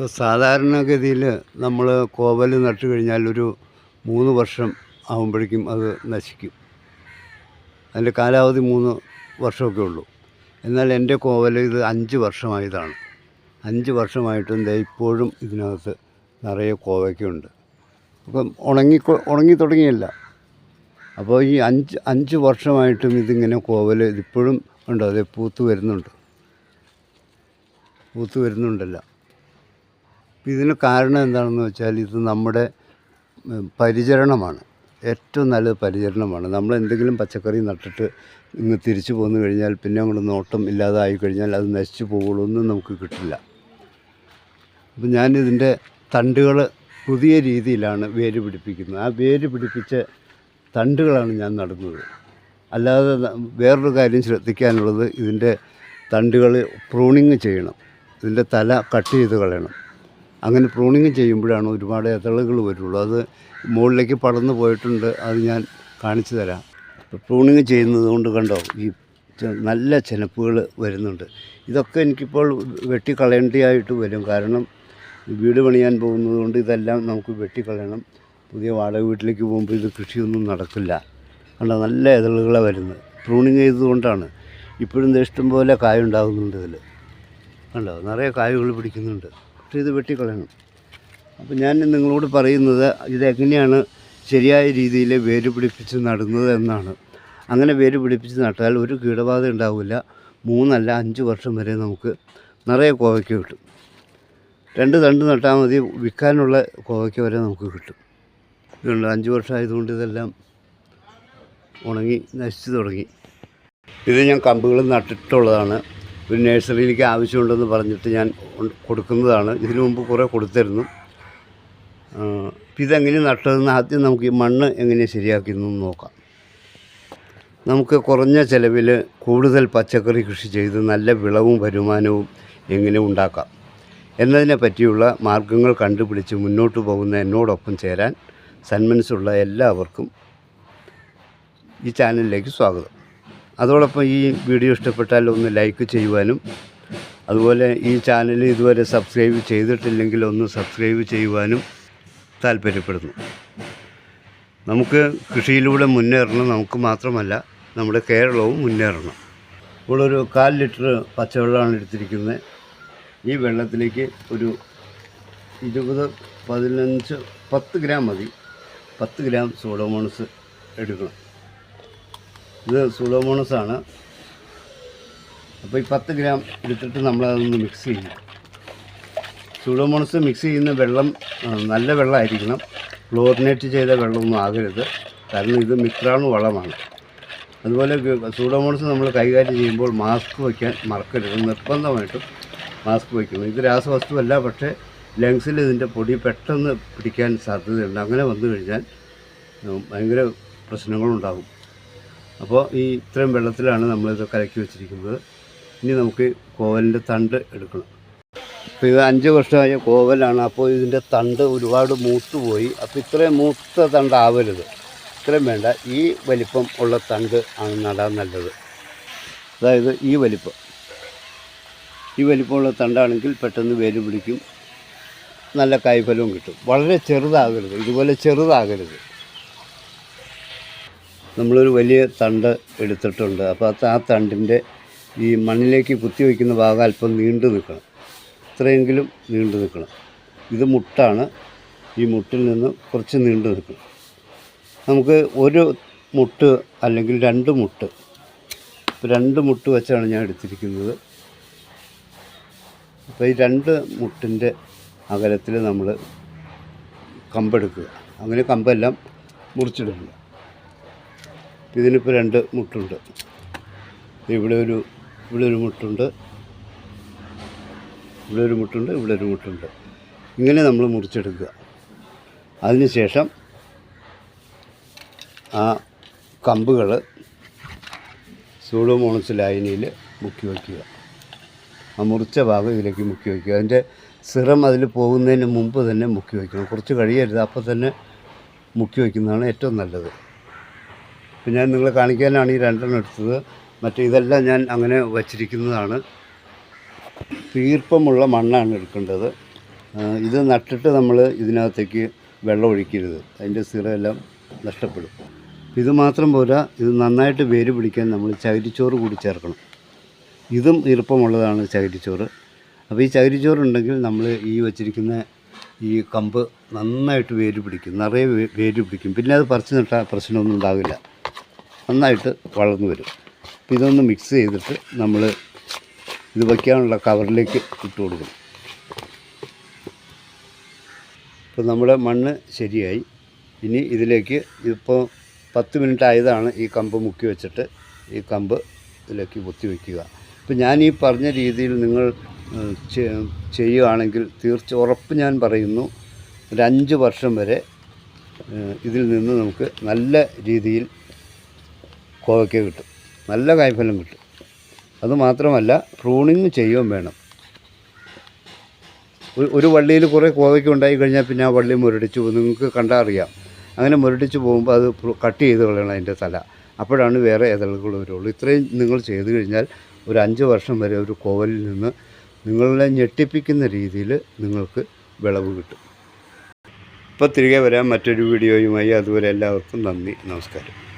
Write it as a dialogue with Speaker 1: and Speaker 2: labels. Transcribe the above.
Speaker 1: ഇപ്പോൾ സാധാരണഗതിയിൽ നമ്മൾ കോവൽ നട്ട് കഴിഞ്ഞാൽ ഒരു മൂന്ന് വർഷം ആകുമ്പോഴേക്കും അത് നശിക്കും. അതിന്റെ കാലാവധി മൂന്ന് വർഷമൊക്കെ ഉള്ളൂ. എന്നാൽ എന്റെ കോവൽ ഇത് അഞ്ച് വർഷമായതാണ്. അഞ്ച് വർഷമായിട്ടും ഇപ്പോഴും ഇതിനകത്ത് നിറയെ കോവയ്ക്കുണ്ട്. അപ്പം ഉണങ്ങി ഉണങ്ങി തുടങ്ങിയല്ല. അപ്പോൾ ഈ അഞ്ച് അഞ്ച് വർഷമായിട്ടും ഇതിങ്ങനെ കോവൽ ഇതിപ്പോഴും ഉണ്ട്? അത് പൂത്ത് വരുന്നുണ്ട്. പൂത്ത് വരുന്നുണ്ടല്ലോ. അപ്പം ഇതിന് കാരണം എന്താണെന്ന് വെച്ചാൽ ഇത് നമ്മുടെ പരിചരണമാണ്. ഏറ്റവും നല്ലത് പരിചരണമാണ്. നമ്മൾ എന്തെങ്കിലും പച്ചക്കറി നട്ടിട്ട് ഇങ്ങ് തിരിച്ചു പോന്നു കഴിഞ്ഞാൽ പിന്നെ അങ്ങോട്ട് നോട്ടം ഇല്ലാതായി കഴിഞ്ഞാൽ അത് നശിച്ചു പോകുള്ളൂ ഒന്നും നമുക്ക് കിട്ടില്ല. അപ്പം ഞാനിതിന്റെ തണ്ടുകൾ പുതിയ രീതിയിലാണ് വേര് പിടിപ്പിക്കുന്നത്. ആ വേര് പിടിപ്പിച്ച തണ്ടുകളാണ് ഞാൻ നടുന്നത്. അല്ലാതെ വേറൊരു കാര്യം ശ്രദ്ധിക്കാനുള്ളത് ഇതിന്റെ തണ്ടുകൾ പ്രൂണിങ് ചെയ്യണം. ഇതിന്റെ തല കട്ട് ചെയ്ത് കളയണം. അങ്ങനെ പ്രൂണിങ് ചെയ്യുമ്പോഴാണ് ഒരുപാട് ഇതളുകൾ വരുള്ളൂ. അത് മുകളിലേക്ക് പടർന്നു പോയിട്ടുണ്ട്. അത് ഞാൻ കാണിച്ചു തരാം. പ്രൂണിങ് ചെയ്യുന്നത് കൊണ്ട് കണ്ടോ ഈ നല്ല ചെനപ്പുകൾ വരുന്നുണ്ട്. ഇതൊക്കെ എനിക്കിപ്പോൾ വെട്ടിക്കളയേണ്ടതായിട്ട് വരും. കാരണം വീട് പണിയാൻ പോകുന്നത് കൊണ്ട് ഇതെല്ലാം നമുക്ക് വെട്ടിക്കളയണം. പുതിയ വാടക വീട്ടിലേക്ക് പോകുമ്പോൾ ഇത് കൃഷിയൊന്നും നടക്കില്ല. കണ്ടോ നല്ല ഇതളുകളാണ് വരുന്നത്. പ്രൂണിങ് ചെയ്തതുകൊണ്ടാണ് ഇപ്പോഴും ഇഷ്ടം പോലെ കായ ഉണ്ടാകുന്നുണ്ട് ഇതിൽ കണ്ടോ നിറയെ കായകൾ പിടിക്കുന്നുണ്ട്. പക്ഷേ ചെയ്ത് വെട്ടിക്കളയണം. അപ്പോൾ ഞാൻ നിങ്ങളോട് പറയുന്നത് ഇതെങ്ങനെയാണ് ശരിയായ രീതിയിൽ വേര് പിടിപ്പിച്ച് നടുന്നത് എന്നാണ്. അങ്ങനെ വേര് പിടിപ്പിച്ച് നട്ടാൽ ഒരു കീടബാധ ഉണ്ടാവില്ല. മൂന്നല്ല അഞ്ച് വർഷം വരെ നമുക്ക് നിറയെ കോവയ്ക്ക് കിട്ടും. രണ്ട് തണ്ട് നട്ടാൽ മതി വിൽക്കാനുള്ള കോവയ്ക്ക് വരെ നമുക്ക് കിട്ടും. ഇതുണ്ട് അഞ്ച് വർഷമായതുകൊണ്ട് ഇതെല്ലാം ഉണങ്ങി നശിച്ചു തുടങ്ങി. ഇത് ഞാൻ കമ്പുകൾ നട്ടിട്ടുള്ളതാണ്. ഒരു നഴ്സറിയിലേക്ക് ആവശ്യമുണ്ടെന്ന് പറഞ്ഞിട്ട് ഞാൻ കൊടുക്കുന്നതാണ്. ഇതിനു മുമ്പ് കുറേ കൊടുത്തിരുന്നു. ഇതെങ്ങനെ നട്ടതെന്ന് ആദ്യം നമുക്ക് ഈ മണ്ണ് എങ്ങനെ ശരിയാക്കുന്നു നോക്കാം. നമുക്ക് കുറഞ്ഞ ചിലവിൽ കൂടുതൽ പച്ചക്കറി കൃഷി ചെയ്ത് നല്ല വിളവും വരുമാനവും എങ്ങനെ ഉണ്ടാക്കാം എന്നതിനെ പറ്റിയുള്ള മാർഗങ്ങൾ കണ്ടുപിടിച്ച് മുന്നോട്ട് പോകുന്ന എന്നോടൊപ്പം ചേരാൻ സന്മനസ്സുള്ള എല്ലാവർക്കും ഈ ചാനലിലേക്ക് സ്വാഗതം. അതോടൊപ്പം ഈ വീഡിയോ ഇഷ്ടപ്പെട്ടാൽ ഒന്ന് ലൈക്ക് ചെയ്യുവാനും അതുപോലെ ഈ ചാനൽ ഇതുവരെ സബ്സ്ക്രൈബ് ചെയ്തിട്ടില്ലെങ്കിൽ ഒന്ന് സബ്സ്ക്രൈബ് ചെയ്യുവാനും താല്പര്യപ്പെടുന്നു. നമുക്ക് കൃഷിയിലൂടെ മുന്നേറണം നമുക്ക് മാത്രമല്ല നമ്മുടെ കേരളവും മുന്നേറണം. ഇപ്പോൾ ഒരു കാൽ ലിറ്റർ പച്ചവെള്ളമാണ് എടുത്തിരിക്കുന്നത്. ഈ വെള്ളത്തിലേക്ക് ഒരു ഇരുപത് പതിനഞ്ച് പത്ത് ഗ്രാം മതി. പത്ത് ഗ്രാം സോഡോമോണസ് എടുക്കണം. ഇത് സൂഡോമോണസ് ആണ്. അപ്പോൾ ഈ പത്ത് ഗ്രാം എടുത്തിട്ട് നമ്മളതൊന്ന് മിക്സ് ചെയ്യും. സുലോമോണസ് മിക്സ് ചെയ്യുന്ന വെള്ളം നല്ല വെള്ളമായിരിക്കണം. ക്ലോറിനേറ്റ് ചെയ്ത വെള്ളമൊന്നും ആകരുത്. കാരണം ഇത് മിത്രാണു വളമാണ്. അതുപോലെ സൂഡോമോണസ് നമ്മൾ കൈകാര്യം ചെയ്യുമ്പോൾ മാസ്ക് വയ്ക്കാൻ മറക്കരുത്. നിർബന്ധമായിട്ടും മാസ്ക് വയ്ക്കണം. ഇത് രാസവസ്തുവല്ല പക്ഷേ ലങ്സിൽ ഇതിന്റെ പൊടി പെട്ടെന്ന് പിടിക്കാൻ സാധ്യതയുണ്ട്. അങ്ങനെ വന്നു കഴിഞ്ഞാൽ ഭയങ്കര പ്രശ്നങ്ങളുണ്ടാകും. അപ്പോൾ ഈ ഇത്രയും വെള്ളത്തിലാണ് നമ്മളിത് കലക്കി വെച്ചിരിക്കുന്നത്. ഇനി നമുക്ക് കോവലിന്റെ തണ്ട് എടുക്കണം. അപ്പോൾ ഇത് അഞ്ച് വർഷമായ കോവലാണ്. അപ്പോൾ ഇതിന്റെ തണ്ട് ഒരുപാട് മൂത്തുപോയി. അപ്പോൾ ഇത്രയും മൂത്ത തണ്ടാവരുത്. ഇത്രയും വേണ്ട. ഈ വലിപ്പം ഉള്ള തണ്ട് ആണ് നടാൻ നല്ലത്. അതായത് ഈ വലിപ്പം. ഈ വലിപ്പമുള്ള തണ്ടാണെങ്കിൽ പെട്ടെന്ന് വേര് പിടിക്കും. നല്ല കായ്ഫലവും കിട്ടും. വളരെ ചെറുതാകരുത്. ഇതുപോലെ ചെറുതാകരുത്. നമ്മളൊരു വലിയ തണ്ട് എടുത്തിട്ടുണ്ട്. അപ്പോൾ ആ തണ്ടിന്റെ ഈ മണ്ണിലേക്ക് കുത്തി വയ്ക്കുന്ന ഭാഗം അല്പം നീണ്ടു നിൽക്കണം. ഇത്രയെങ്കിലും നീണ്ടു നിൽക്കണം. ഇത് മുട്ടാണ്. ഈ മുട്ടിൽ നിന്ന് കുറച്ച് നീണ്ടു നിൽക്കണം. നമുക്ക് ഒരു മുട്ട് അല്ലെങ്കിൽ രണ്ട് മുട്ട്. രണ്ട് മുട്ട് വെച്ചാണ് ഞാൻ എടുത്തിരിക്കുന്നത്. അപ്പോൾ ഈ രണ്ട് മുട്ടിന്റെ അകലത്തിൽ നമ്മൾ കമ്പെടുക്കുക. അങ്ങനെ കമ്പെല്ലാം മുറിച്ചെടുക്കുക ഇതിനിപ്പോൾ രണ്ട് മുട്ടുണ്ട്. ഇവിടെ ഒരു ഇവിടെ ഒരു മുട്ടുണ്ട്. ഇവിടെ ഒരു മുട്ടുണ്ട് ഇവിടെ ഒരു മുട്ടുണ്ട്. ഇങ്ങനെ നമ്മൾ മുറിച്ചെടുക്കുക. അതിനുശേഷം ആ കമ്പുകൾ സൂഡോമോണസ് ലായനിയിൽ മുക്കി വയ്ക്കുക. ആ മുറിച്ച ഭാഗം ഇതിലേക്ക് മുക്കി വയ്ക്കുക. അതിന്റെ സിറം അതിൽ പോകുന്നതിന് മുമ്പ് തന്നെ മുക്കി വയ്ക്കണം. കുറച്ച് കഴിയരുത്. അപ്പോൾ തന്നെ മുക്കി വയ്ക്കുന്നതാണ് ഏറ്റവും നല്ലത്. ഇപ്പം ഞാൻ നിങ്ങളെ കാണിക്കാനാണ് ഈ രണ്ടെണ്ണം എടുത്തത്. മറ്റേ ഇതെല്ലാം ഞാൻ അങ്ങനെ വച്ചിരിക്കുന്നതാണ്. ഈർപ്പമുള്ള മണ്ണാണ് എടുക്കേണ്ടത്. ഇത് നട്ടിട്ട് നമ്മൾ ഇതിനകത്തേക്ക് വെള്ളം ഒഴിക്കരുത്. അതിന്റെ സിറയെല്ലാം നഷ്ടപ്പെടും. ഇത് മാത്രം പോരാ ഇത് നന്നായിട്ട് വേര് പിടിക്കാൻ നമ്മൾ ചകിരിച്ചോറ് കൂടി ചേർക്കണം. ഇതും ഈർപ്പമുള്ളതാണ് ചകിരിച്ചോറ്. അപ്പോൾ ഈ ചകിരിച്ചോറുണ്ടെങ്കിൽ നമ്മൾ ഈ വച്ചിരിക്കുന്ന ഈ കമ്പ് നന്നായിട്ട് വേര് പിടിക്കും. നിറയെ വേര് പിടിക്കും. പിന്നെ അത് പറിച്ചു നട്ടാൽ പ്രശ്നമൊന്നും ഉണ്ടാകില്ല നന്നായിട്ട് വളർന്നു വരും. അപ്പോൾ ഇതൊന്ന് മിക്സ് ചെയ്തിട്ട് നമ്മൾ ഇത് വയ്ക്കാനുള്ള കവറിലേക്ക് ഇട്ട് കൊടുക്കും ഇപ്പോൾ നമ്മുടെ മണ്ണ് ശരിയായി. ഇനി ഇതിലേക്ക് ഇപ്പോൾ പത്ത് മിനിറ്റ് ആയതാണ് ഈ കമ്പ് മുക്കി വെച്ചിട്ട് ഈ കമ്പ് ഇതിലേക്ക് കുത്തി വയ്ക്കുക ഇപ്പോൾ ഞാൻ ഈ പറഞ്ഞ രീതിയിൽ നിങ്ങൾ ചെയ്യുകയാണെങ്കിൽ തീർച്ച ഉറപ്പ് ഞാൻ പറയുന്നു ഒരു അഞ്ച് വർഷം വരെ ഇതിൽ നിന്ന് നമുക്ക് നല്ല രീതിയിൽ കോവയ്ക്ക കിട്ടും. നല്ല കായ്ഫലം കിട്ടും. അതുമാത്രമല്ല പ്രൂണിങ് ചെയ്യുകയും വേണം. ഒരു- വള്ളിയിൽ കുറേ കോവയ്ക്ക ഉണ്ടായി കഴിഞ്ഞാൽ പിന്നെ ആ വള്ളി മുരടിച്ച് പോകും. നിങ്ങൾക്ക് കണ്ടാൽ അറിയാം. അങ്ങനെ മുരടിച്ച് പോകുമ്പോൾ അത് കട്ട് ചെയ്ത് കളയണം അതിന്റെ തല. അപ്പോഴാണ് വേറെ ഇതളുകൾ വരുള്ളൂ. ഇത്രയും നിങ്ങൾ ചെയ്തു കഴിഞ്ഞാൽ ഒരു അഞ്ച് വർഷം വരെ ഒരു കോവലിൽ നിന്ന് നിങ്ങളെ ഞെട്ടിപ്പിക്കുന്ന രീതിയിൽ നിങ്ങൾക്ക് വിളവ് കിട്ടും. ഇപ്പോൾ തിരികെ വരാം. മറ്റൊരു വീഡിയോയുമായി. അതുവരെ എല്ലാവർക്കും നന്ദി. നമസ്കാരം.